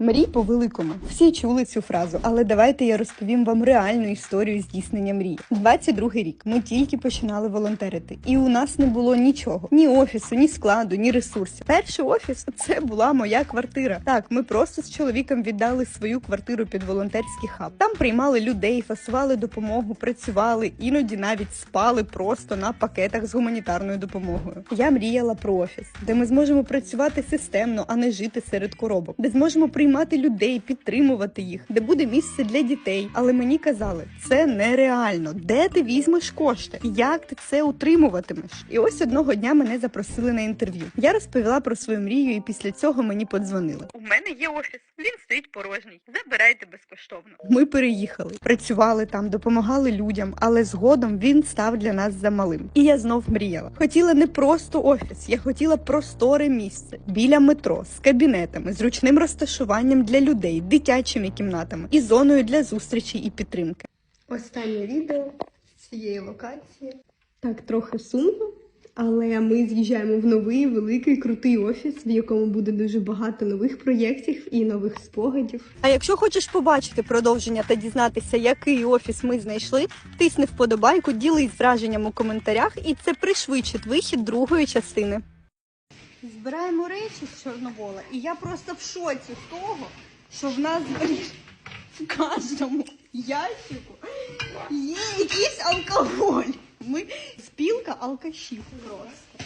Мрій по великому. Всі чули цю фразу, але давайте я розповім вам реальну історію здійснення мрії. 22-й рік. Ми тільки починали волонтерити, і у нас не було нічого: ні офісу, ні складу, ні ресурсів. Перший офіс це була моя квартира. Так, ми просто з чоловіком віддали свою квартиру під волонтерський хаб. Там приймали людей, фасували допомогу, працювали, іноді навіть спали просто на пакетах з гуманітарною допомогою. Я мріяла про офіс, де ми зможемо працювати системно, а не жити серед коробок, де зможемо приймати людей, підтримувати їх, де буде місце для дітей. Але мені казали, це нереально. Де ти візьмеш кошти? Як ти це утримуватимеш? І ось одного дня мене запросили на інтерв'ю. Я розповіла про свою мрію, і після цього мені подзвонили. У мене є офіс, він стоїть порожній. Забирайте безкоштовно. Ми переїхали, працювали там, допомагали людям, але згодом він став для нас замалим. І я знов мріяла. Хотіла не просто офіс, я хотіла просторе місце біля метро з кабінетами, зручним розташуванням для людей, дитячими кімнатами і зоною для зустрічей і підтримки. Останнє відео з цієї локації. Так, трохи сумно, але ми з'їжджаємо в новий великий крутий офіс, в якому буде дуже багато нових проєктів і нових спогадів. А якщо хочеш побачити продовження та дізнатися, який офіс ми знайшли, тисни вподобайку, ділись враженням у коментарях, і це пришвидшить вихід другої частини. Збираємо речі з Чорновола, і я просто в шоці з того, що в нас блін, в кожному ящику є якийсь алкоголь. Ми спілка алкашів просто.